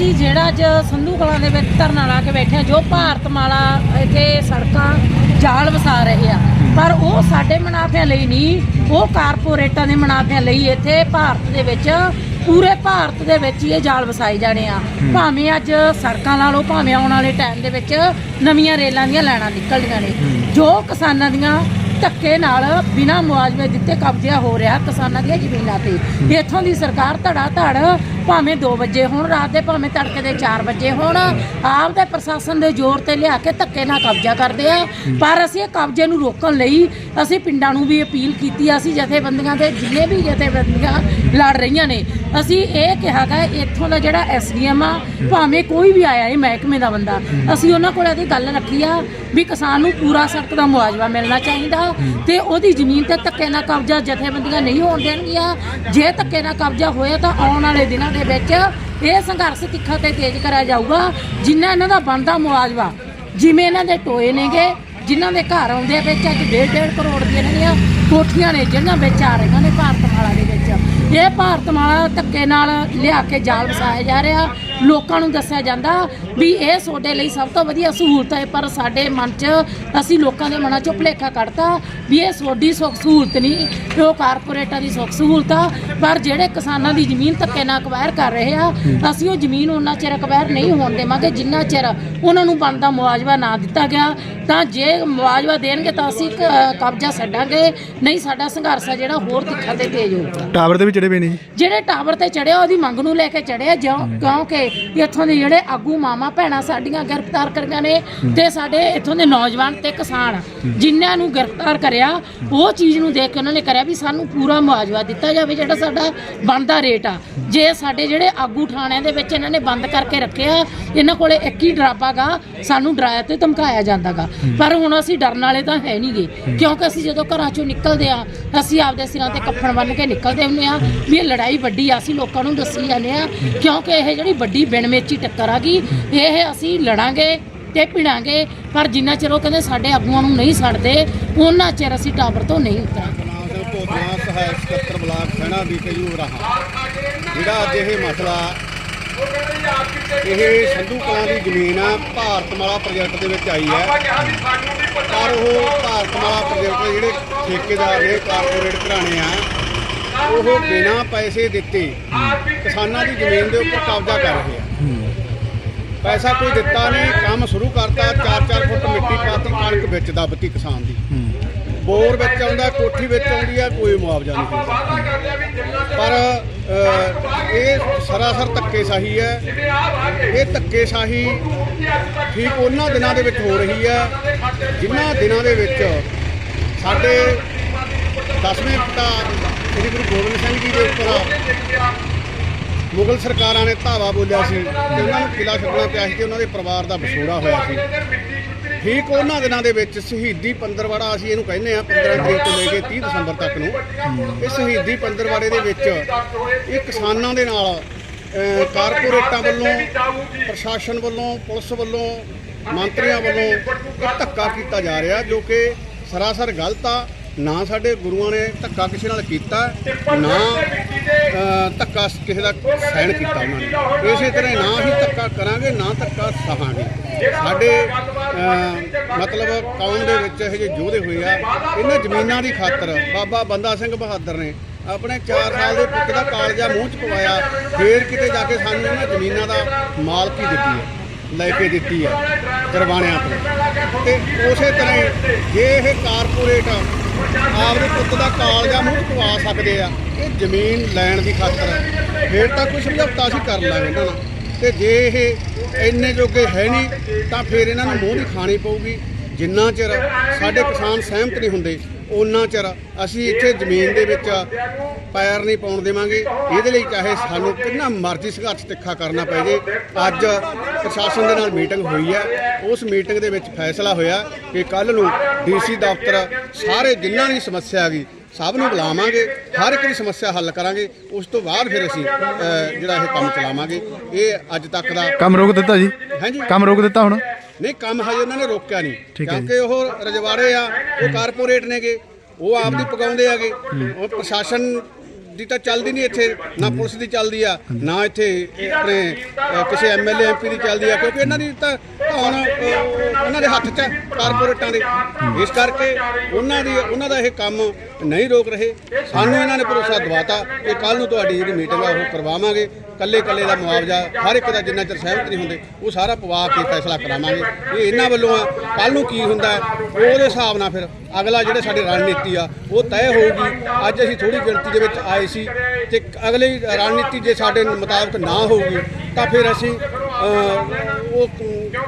ਅਸੀਂ ਜਿਹੜਾ ਅੱਜ ਸੰਧੂ ਕਲਾਂ ਦੇ ਵਿੱਚ ਧਰਨਾ ਲਾ ਕੇ ਬੈਠੇ ਹਾਂ ਜੋ ਭਾਰਤ ਮਾਲਾ ਇੱਥੇ ਸੜਕਾਂ ਜਾਲ ਵਸਾ ਰਹੇ ਆ ਪਰ ਉਹ ਸਾਡੇ ਮੁਨਾਫਿਆਂ ਲਈ ਨਹੀਂ ਉਹ ਕਾਰਪੋਰੇਟਾਂ ਦੇ ਮੁਨਾਫਿਆਂ ਲਈ ਇੱਥੇ ਭਾਰਤ ਦੇ ਵਿੱਚ ਪੂਰੇ ਭਾਰਤ ਦੇ ਵਿੱਚ ਹੀ ਇਹ ਜਾਲ ਵਸਾਏ ਜਾਣੇ ਆ। ਭਾਵੇਂ ਅੱਜ ਸੜਕਾਂ ਲਾ ਲਓ ਭਾਵੇਂ ਆਉਣ ਵਾਲੇ ਟਾਈਮ ਦੇ ਵਿੱਚ ਨਵੀਆਂ ਰੇਲਾਂ ਦੀਆਂ ਲਾਈਨਾਂ ਨਿਕਲਦੀਆਂ ਨੇ। ਜੋ ਕਿਸਾਨਾਂ ਦੀਆਂ ਧੱਕੇ ਨਾਲ ਬਿਨਾਂ ਮੁਆਵਜ਼ੇ ਦਿੱਤੇ ਕਬਜ਼ਾ ਹੋ ਰਿਹਾ ਕਿਸਾਨਾਂ ਦੀਆਂ ਜ਼ਮੀਨਾਂ ਤੇ। ਇੱਥੋਂ ਦੀ ਸਰਕਾਰ ਧੜਾ ਧੜ ਭਾਵੇਂ 2 ਵਜੇ ਹੋਣ, ਰਾਤ ਦੇ ਭਾਵੇਂ ਤੜਕੇ ਦੇ 4 ਵਜੇ ਹੋਣ ਆਪ ਦੇ ਪ੍ਰਸ਼ਾਸਨ ਦੇ ਜ਼ੋਰ ਤੇ ਲਿਆ ਕੇ ਧੱਕੇ ਨਾਲ ਕਬਜ਼ਾ ਕਰਦੇ ਆ। ਪਰ ਅਸੀਂ ਇਹ ਕਬਜ਼ੇ ਨੂੰ ਰੋਕਣ ਲਈ ਅਸੀਂ ਪਿੰਡਾਂ ਨੂੰ ਵੀ ਅਪੀਲ ਕੀਤੀ ਅਸੀਂ ਜਥੇਬੰਦੀਆਂ ਦੇ, ਜਿੰਨੇ ਵੀ ਜਥੇਬੰਦੀਆਂ ਲੜ ਰਹੀਆਂ ਨੇ ਅਸੀਂ ਇਹ ਕਿਹਾ ਗਾ, ਇੱਥੋਂ ਦਾ ਜਿਹੜਾ ਐਸਡੀਐਮ ਆ, ਭਾਵੇਂ ਕੋਈ ਵੀ ਆਇਆ ਇਹ ਮਹਿਕਮੇ ਦਾ ਬੰਦਾ, ਅਸੀਂ ਉਹਨਾਂ ਕੋਲ ਇਹਦੀ ਗੱਲ ਰੱਖੀ ਆ ਵੀ ਕਿਸਾਨ ਨੂੰ ਪੂਰਾ ਸਖਤ ਦਾ ਮੁਆਵਜ਼ਾ ਮਿਲਣਾ ਚਾਹੀਦਾ ਤੇ ਉਹਦੀ ਜ਼ਮੀਨ ਤੇ ਧੱਕੇ ਨਾਲ ਕਬਜ਼ਾ ਜਥੇਬੰਦੀਆਂ ਨਹੀਂ ਹੋਣ ਦੇਣਗੀਆਂ। ਜੇ ਧੱਕੇ ਨਾਲ ਕਬਜ਼ਾ ਹੋਇਆ ਤਾਂ ਆਉਣ ਵਾਲੇ ਦਿਨਾਂ ਦੇ ਵਿੱਚ ਇਹ ਸੰਘਰਸ਼ ਤਿੱਖਾ ਤੇ ਤੇਜ਼ ਕਰਿਆ ਜਾਊਗਾ, ਜਿੰਨਾ ਇਹਨਾਂ ਦਾ ਬਣਦਾ ਮੁਆਵਜ਼ਾ, ਜਿਵੇਂ ਇਹਨਾਂ ਦੇ ਟੋਏ ਨੇਗੇ, ਜਿਨ੍ਹਾਂ ਦੇ ਘਰ ਆਉਂਦੇ ਆ ਵਿੱਚ ਅੱਜ ਡੇਢ ਡੇਢ ਕਰੋੜ ਦੀਆਂ ਇਹਨਾਂ ਦੀਆਂ ਕੋਠੀਆਂ ਨੇ, ਜਿਨ੍ਹਾਂ ਵਿੱਚ ਆ ਰਹੀਆਂ ਨੇ ਭਾਰਤ ਮਾਲਾ ਦੇ ਵਿੱਚ ਇਹ ਭਾਰਤ ਮਾਲਾ ਧੱਕੇ ਨਾਲ ਲਿਆ ਕੇ ਜਾਲ ਵਸਾਇਆ ਜਾ ਰਿਹਾ। ਲੋਕਾਂ ਨੂੰ ਦੱਸਿਆ ਜਾਂਦਾ ਵੀ ਇਹ ਤੁਹਾਡੇ ਲਈ ਸਭ ਤੋਂ ਵਧੀਆ ਸਹੂਲਤ ਹੈ, ਪਰ ਸਾਡੇ ਮਨ 'ਚ ਅਸੀਂ ਲੋਕਾਂ ਦੇ ਮਨਾਂ 'ਚੋਂ ਭੁਲੇਖਾ ਕੱਢਤਾ ਵੀ ਇਹ ਤੁਹਾਡੀ ਸੁੱਖ ਸਹੂਲਤ ਨਹੀਂ ਉਹ ਕਾਰਪੋਰੇਟਾਂ ਦੀ ਸੁੱਖ ਸਹੂਲਤ ਆ। ਪਰ ਜਿਹੜੇ ਕਿਸਾਨਾਂ ਦੀ ਜ਼ਮੀਨ ਧੱਕੇ ਨਾਲ ਅਕਵਾਇਰ ਕਰ ਰਹੇ ਆ, ਅਸੀਂ ਉਹ ਜ਼ਮੀਨ ਉਹਨਾਂ ਚਿਰ ਅਕਵਾਇਰ ਨਹੀਂ ਹੋਣ ਦੇਵਾਂਗੇ, ਜਿੰਨਾ ਚਿਰ ਉਹਨਾਂ ਨੂੰ ਬਣਦਾ ਮੁਆਵਜ਼ਾ ਨਾ ਦਿੱਤਾ ਗਿਆ। ਤਾਂ ਜੇ ਮੁਆਵਜ਼ਾ ਦੇਣਗੇ ਤਾਂ ਅਸੀਂ ਕ- ਕਬਜ਼ਾ ਛੱਡਾਂਗੇ, ਨਹੀਂ ਸਾਡਾ ਸੰਘਰਸ਼ ਆ ਜਿਹੜਾ ਹੋਰ ਤਿੱਖਾ ਤੇ ਤੇਜ਼ ਹੋਊਗਾ। ਟਾਵਰ ਦੇ ਵੀ ਚੜੇ ਪਏ ਨੇ ਜੀ। ਜਿਹੜੇ ਟਾਵਰ ਤੇ ਚੜਿਆ ਉਹਦੀ ਮੰਗ ਨੂੰ ਲੈ ਕੇ ਚੜਿਆ ਜਿਉਂ ਕਿਉਂਕਿ ਇੱਥੋਂ ਦੇ ਜਿਹੜੇ ਆਗੂ ਮਾਮਾ ਭੈਣਾਂ ਸਾਡੀਆਂ ਗ੍ਰਿਫਤਾਰ ਕਰੀਆਂ ਨੇ ਤੇ ਸਾਡੇ ਇੱਥੋਂ ਦੇ ਨੌਜਵਾਨ ਤੇ ਕਿਸਾਨ ਜਿਨ੍ਹਾਂ ਨੂੰ ਗ੍ਰਿਫਤਾਰ ਕਰਿਆ ਉਹ ਚੀਜ਼ ਨੂੰ ਦੇਖ ਕੇ ਉਹਨਾਂ ਨੇ ਕਰਿਆ ਵੀ ਸਾਨੂੰ ਪੂਰਾ ਮੁਆਵਜ਼ਾ ਦਿੱਤਾ ਜਾਵੇ ਜਿਹੜਾ ਸਾਡਾ ਬਣਦਾ ਰੇਟ ਆ। ਜੇ ਸਾਡੇ ਜਿਹੜੇ ਆਗੂ ਥਾਣਿਆਂ ਦੇ ਵਿੱਚ ਇਹਨਾਂ ਨੇ ਬੰਦ ਕਰਕੇ ਰੱਖਿਆ ਇਹਨਾਂ ਕੋਲੇ ਇੱਕ ਹੀ ਡਰਾਵਾ ਗਾ ਸਾਨੂੰ ਡਰਾਇਆ ਤੇ ਧਮਕਾਇਆ ਜਾਂਦਾਗਾ। ਪਰ ਹੁਣ ਅਸੀਂ ਡਰਨ ਵਾਲੇ ਤਾਂ ਹੈ ਨਹੀਂਗੇ ਕਿਉਂਕਿ ਅਸੀਂ ਜਦੋਂ ਘਰਾਂ ਚੋਂ ਨਿਕਲਦੇ ਆ ਅਸੀਂ ਆਪਦੇ ਸਿਰਾਂ ਤੇ ਕੱਫਣ ਬੰਨ ਕੇ ਨਿਕਲਦੇ ਹੁੰਦੇ ਆ ਵੀ ਇਹ ਲੜਾਈ ਵੱਡੀ ਆ, ਅਸੀਂ ਲੋਕਾਂ ਨੂੰ ਦੱਸੀ ਜਾਂਦੇ ਆ, ਕਿਉਂਕਿ ਇਹ ਜਿਹੜੀ ਵੱਡੀ ਬਿਨਮੇਚੀ ਟੱਕਰ ਆ ਗਈ ਇਹ ਅਸੀਂ ਲੜਾਂਗੇ ਤੇ ਭਿੜਾਂਗੇ, ਪਰ ਜਿੰਨਾ ਚਿਰ ਉਹ ਕਹਿੰਦੇ ਸਾਡੇ ਆਗੂਆਂ ਨੂੰ ਨਹੀਂ ਛੱਡਦੇ ਉਹਨਾਂ ਚਿਰ ਅਸੀਂ ਟਾਵਰ ਤੋਂ ਨਹੀਂ ਉਤਰਾਂਗੇ। ਨਾਮ ਸਿੰਘ ਭੋਜਨਾ ਬਲਾਕ ਸੈਣਾ ਦੀ ਕਯੂ ਰਹਾ ਜਿਹੜਾ ਅੱਜ ਇਹ ਮਸਲਾ ਇਹ ਸੰਧੂ ਕਲਾਂ ਦੀ ਜ਼ਮੀਨ ਆ ਭਾਰਤ ਪ੍ਰੋਜੈਕਟ ਦੇ ਵਿੱਚ ਆਈ ਹੈ। ਪਰ ਉਹ ਭਾਰਤ ਪ੍ਰੋਜੈਕਟ ਜਿਹੜੇ ਠੇਕੇਦਾਰ ਨੇ ਕਾਰਪੋਰੇਟ ਘਰਾਣੇ ਆ ਉਹ ਬਿਨਾਂ ਪੈਸੇ ਦਿੱਤੇ ਕਿਸਾਨਾਂ ਦੀ ਜ਼ਮੀਨ ਦੇ ਉੱਪਰ ਕਬਜ਼ਾ ਕਰ ਰਹੇ ਆ। ਪੈਸਾ ਕੋਈ ਦਿੱਤਾ ਨਹੀਂ ਕੰਮ ਸ਼ੁਰੂ ਕਰਤਾ 4-4 ਫੁੱਟ ਮਿੱਟੀ ਪਾਤੀ ਕਣਕ ਵਿੱਚ ਦੱਬਤੀ ਕਿਸਾਨ ਦੀ। ਬੋਰ ਵਿੱਚ ਆਉਂਦਾ ਕੋਠੀ ਵਿੱਚ ਆਉਂਦੀ ਆ ਕੋਈ ਮੁਆਵਜ਼ਾ ਨਹੀਂ ਪਰ ਇਹ ਸਰਾਸਰ ਧੱਕੇਸ਼ਾਹੀ ਹੈ। ਇਹ ਧੱਕੇਸ਼ਾਹੀ ਠੀਕ ਉਹਨਾਂ ਦਿਨਾਂ ਦੇ ਵਿੱਚ ਹੋ ਰਹੀ ਹੈ ਜਿਨ੍ਹਾਂ ਦਿਨਾਂ ਦੇ ਵਿੱਚ ਸਾਡੇ ਦਸਵੇਂ ਪਿਤਾ ਸ੍ਰੀ ਗੁਰੂ ਗੋਬਿੰਦ ਸਿੰਘ ਜੀ ਦੇ ਉੱਪਰ ਮੁਗਲ ਸਰਕਾਰਾਂ ਨੇ ਧਾਵਾ ਬੋਲਿਆ ਸੀ ਤੇ ਉਹਨਾਂ ਨੂੰ ਕਿਲਾ ਛੱਡਣਾ ਪਿਆ ਸੀ ਤੇ ਉਹਨਾਂ ਦੇ ਪਰਿਵਾਰ ਦਾ ਵਿਛੋੜਾ ਹੋਇਆ ਸੀ। ਠੀਕ ਉਹਨਾਂ ਦਿਨਾਂ ਦੇ ਵਿੱਚ ਸ਼ਹੀਦੀ ਪੰਦਰਵਾੜਾ ਅਸੀਂ ਇਹਨੂੰ ਕਹਿੰਦੇ ਆ 15 ਤਰੀਕ ਤੋਂ ਲੈ ਕੇ 30 ਦਸੰਬਰ ਤੱਕ ਨੂੰ। ਇਹ ਸ਼ਹੀਦੀ ਪੰਦਰਵਾੜੇ ਦੇ ਵਿੱਚ ਇਹ ਕਿਸਾਨਾਂ ਦੇ ਨਾਲ ਕਾਰਪੋਰੇਟਾਂ ਵੱਲੋਂ, ਪ੍ਰਸ਼ਾਸਨ ਵੱਲੋਂ, ਪੁਲਿਸ ਵੱਲੋਂ, ਮੰਤਰੀਆਂ ਵੱਲੋਂ ਧੱਕਾ ਕੀਤਾ ਜਾ ਰਿਹਾ ਜੋ ਕਿ ਸਰਾਸਰ ਗਲਤ ਆ। ਨਾ ਸਾਡੇ ਗੁਰੂਆਂ ਨੇ ਧੱਕਾ ਕਿਸੇ ਨਾਲ ਕੀਤਾ, ਨਾ ਧੱਕਾ ਕਿਸੇ ਦਾ ਸਹਿਣ ਕੀਤਾ ਉਹਨਾਂ ਨੇ। ਇਸੇ ਤਰ੍ਹਾਂ ਨਾ ਅਸੀਂ ਧੱਕਾ ਕਰਾਂਗੇ, ਨਾ ਧੱਕਾ ਸਹਾਂਗੇ। ਸਾਡੇ ਮਤਲਬ ਕੌਮ ਦੇ ਵਿੱਚ ਇਹ ਜਿਹੇ ਯੋਧੇ ਹੋਏ ਆ, ਇਹਨਾਂ ਜ਼ਮੀਨਾਂ ਦੀ ਖਾਤਰ ਬਾਬਾ ਬੰਦਾ ਸਿੰਘ ਬਹਾਦਰ ਨੇ ਆਪਣੇ 4 ਸਾਲ ਦੇ ਪੁੱਤ ਦਾ ਕਾਲਜਾ ਮੂੰਹ ਚ ਪਵਾਇਆ, ਫੇਰ ਕਿਤੇ ਜਾ ਕੇ ਸਾਨੂੰ ਇਹਨਾਂ ਜ਼ਮੀਨਾਂ ਦਾ ਮਾਲਕੀ ਦਿੱਤੀ ਹੈ, ਲੈ ਕੇ ਦਿੱਤੀ ਹੈ ਕਰਵਾਣਿਆਂ ਤੋਂ। ਤੇ ਉਸੇ ਤਰ੍ਹਾਂ ਜੇ ਇਹ ਕਾਰਪੋਰੇਟ ਆਪਦੇ ਪੁੱਤ ਦਾ ਕਾਲਜਾ ਮੂੰਹ 'ਚ ਪਵਾ ਸਕਦੇ ਆ। ਇਹ ਜ਼ਮੀਨ ਲੈਣ ਦੀ ਖਾਤਰ। ਹੈ ਫੇਰ ਤਾਂ ਕੋਈ ਸਮਝੌਤਾ ਅਸੀਂ ਕਰ ਲਾਂਗੇ ਇਹਨਾਂ ਨਾਲ ਤੇ ਜੇ ਇਹ ਇੰਨੇ ਜੋਗੇ ਹੈ ਨਹੀਂ, ਤਾਂ ਫਿਰ ਇਹਨਾਂ ਨੂੰ ਮੂੰਹ ਦੀ ਖਾਣੀ ਪਊਗੀ। ਜਿੰਨਾ ਚਿਰ ਸਾਡੇ ਕਿਸਾਨ ਸਹਿਮਤ ਨਹੀਂ ਹੁੰਦੇ ਉਹਨਾਂ ਚਿਰ ਅਸੀਂ ਇੱਥੇ ਜ਼ਮੀਨ ਦੇ ਵਿੱਚ ਪੈਰ ਨਹੀਂ ਪਾਉਣ ਦੇਵਾਂਗੇ। ਇਹਦੇ ਲਈ ਚਾਹੇ ਸਾਨੂੰ ਕਿੰਨਾ ਮਰਜ਼ੀ ਸੰਘਰਸ਼ ਤਿੱਖਾ ਕਰਨਾ ਪੈ ਜੇ ਅੱਜ ਪ੍ਰਸ਼ਾਸਨ ਦੇ ਨਾਲ ਮੀਟਿੰਗ ਹੋਈ ਹੈ। ਉਸ ਮੀਟਿੰਗ ਦੇ ਵਿੱਚ ਫੈਸਲਾ ਹੋਇਆ ਕਿ ਕੱਲ ਨੂੰ ਡੀਸੀ ਦਫ਼ਤਰ ਸਾਰੇ ਜਿਨ੍ਹਾਂ ਦੀ ਸਮੱਸਿਆ ਹੈਗੀ ਸਭ ਨੂੰ ਬੁਲਾਵਾਂਗੇ ਹਰ ਇੱਕ ਦੀ ਸਮੱਸਿਆ ਹੱਲ ਕਰਾਂਗੇ। ਉਸ ਤੋਂ ਬਾਅਦ ਫਿਰ ਅਸੀਂ ਜਿਹੜਾ ਇਹ ਕੰਮ ਚਲਾਵਾਂਗੇ। ਇਹ ਅੱਜ ਤੱਕ ਦਾ ਕੰਮ ਰੋਕ ਦਿੱਤਾ ਜੀ? ਹਾਂਜੀ। ਕੰਮ ਰੋਕ ਦਿੱਤਾ ਹੁਣ? ਨਹੀਂ ਕੰਮ ਹਜੇ ਉਹਨਾਂ ਨੇ ਰੋਕਿਆ ਨਹੀਂ। ਕਿਉਂਕਿ ਉਹ ਰਜਵਾੜੇ ਆ ਉਹ ਕਾਰਪੋਰੇਟ ਨੇਗੇ ਉਹ ਆਪ ਦੀ ਪਕਾਉਂਦੇ ਆਗੇ ਉਹ ਪ੍ਰਸ਼ਾਸਨ ਨੀਤੀ ਤਾਂ ਚੱਲਦੀ ਨਹੀਂ ਇੱਥੇ ਨਾ ਪੁਲਿਸ ਦੀ ਚੱਲਦੀ ਆ ਨਾ ਇੱਥੇ ਆਪਣੇ ਕਿਸੇ ਐਮਐਲਏ ਐਮਪੀ ਦੀ ਚੱਲਦੀ ਆ। ਕਿਉਂਕਿ ਇਹਨਾਂ ਦੀ ਤਾਂ ਹੁਣ ਉਹਨਾਂ ਦੇ ਹੱਥ 'ਚ ਕਾਰਪੋਰੇਟਾਂ ਦੇ। ਇਸ ਕਰਕੇ ਉਹਨਾਂ ਦੀ ਉਹਨਾਂ ਦਾ ਇਹ ਕੰਮ ਨਹੀਂ ਰੋਕ ਰਹੇ। ਸਾਨੂੰ ਇਹਨਾਂ ਨੇ ਭਰੋਸਾ ਦਵਾਤਾ ਕਿ ਕੱਲ ਨੂੰ ਤੁਹਾਡੀ ਜਿਹੜੀ ਮੀਟਿੰਗ ਆ ਉਹ ਕਰਵਾਵਾਂਗੇ। ਕੱਲੇ ਕੱਲੇ ਦਾ ਮੁਆਵਜ਼ਾ ਹਰ ਇੱਕ ਦਾ ਜਿੰਨਾ ਚਿਰ ਸਹਿਮਤ ਨਹੀਂ ਹੁੰਦੇ, ਉਹ ਸਾਰਾ ਪਵਾ ਕੇ ਫੈਸਲਾ ਕਰਾਵਾਂਗੇ। ਇਹ ਇਹਨਾਂ ਵੱਲੋਂ ਆ। ਕੱਲ ਨੂੰ ਕੀ ਹੁੰਦਾ ਉਹਦੇ ਹਿਸਾਬ ਨਾਲ ਫਿਰ ਅਗਲਾ ਜਿਹੜੇ ਸਾਡੀ ਰਣਨੀਤੀ ਆ, ਉਹ ਤੈਅ ਹੋਊਗੀ। ਅੱਜ ਅਸੀਂ ਥੋੜੀ ਗਿਣਤੀ ਦੇ ਵਿੱਚ ਆਏ ਸੀ ਤੇ ਅਗਲੀ ਰਣਨੀਤੀ ਜੇ ਸਾਡੇ ਮੁਤਾਬਕ ਨਾ ਹੋਊਗੀ, ਤਾਂ ਫਿਰ ਅਸੀਂ ਉਹ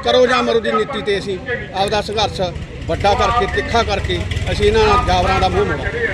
ਕਰੋ ਜਾਂ ਮਰੋ ਦੀ ਨੀਤੀ ਤੇ ਅਸੀਂ ਆਪਦਾ ਸੰਘਰਸ਼ ਵੱਡਾ ਕਰਕੇ ਤਿੱਖਾ ਕਰਕੇ ਅਸੀਂ ਇਹਨਾਂ ਜਾਵਰਾਂ ਦਾ ਮੂੰਹ ਮੋੜਾਂਗੇ